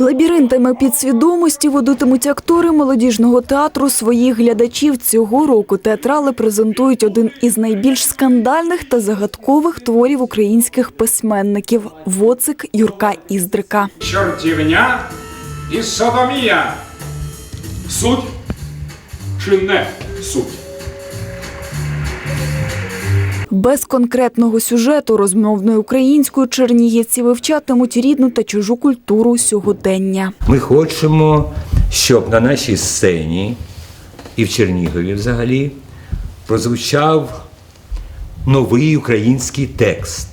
Лабіринтами підсвідомості водитимуть актори молодіжного театру своїх глядачів. Цього року театрали презентують один із найбільш скандальних та загадкових творів українських письменників Воцик Юрка Іздрика. чортівня і содомія. Суть чи не суть? Без конкретного сюжету розмовною українською чернігівці вивчатимуть рідну та чужу культуру сьогодення. Ми хочемо, щоб на нашій сцені і в Чернігові взагалі прозвучав новий український текст.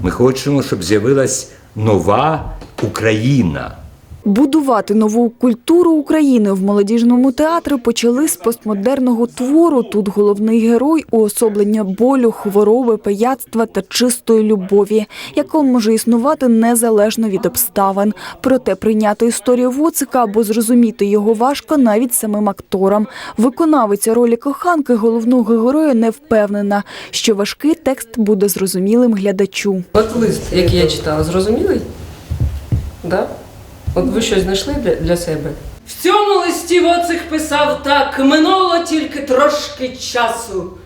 Ми хочемо, щоб з'явилась нова Україна. Будувати нову культуру України в молодіжному театрі почали з постмодерного твору. Тут головний герой уособлення болю, хвороби, пияцтва та чистої любові, яка може існувати незалежно від обставин. Проте прийняти історію Воцика або зрозуміти його важко навіть самим акторам. Виконавиця ролі коханки головного героя не впевнена, що важкий текст буде зрозумілим глядачу. От який я читала, зрозумілий? Да? От ви щось знайшли для, для себе? В цьому листі Воцик писав так: минуло тільки трошки часу.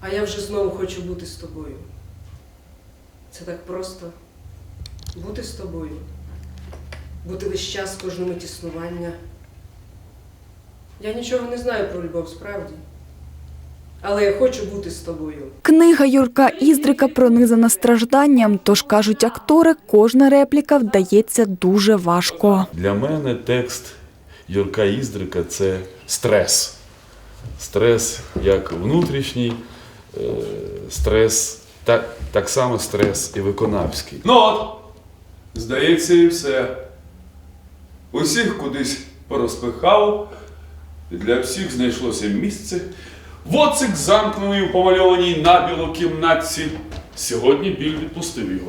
А я вже знову хочу бути з тобою. Це так просто бути з тобою, бути весь час кожну мить існування. Я нічого не знаю про любов справді, але я хочу бути з тобою. Книга Юрка Іздрика пронизана стражданням, тож кажуть актори, кожна репліка вдається дуже важко. Для мене текст Юрка Іздрика це стрес. Стрес як внутрішній, е, стрес, так, так само стрес і виконавський. Ну от, здається, і все. Усіх кудись порозпихав, для всіх знайшлося місце. Воцик замкнений у помальованій набіло кімнатці. Сьогодні біль відпустив його.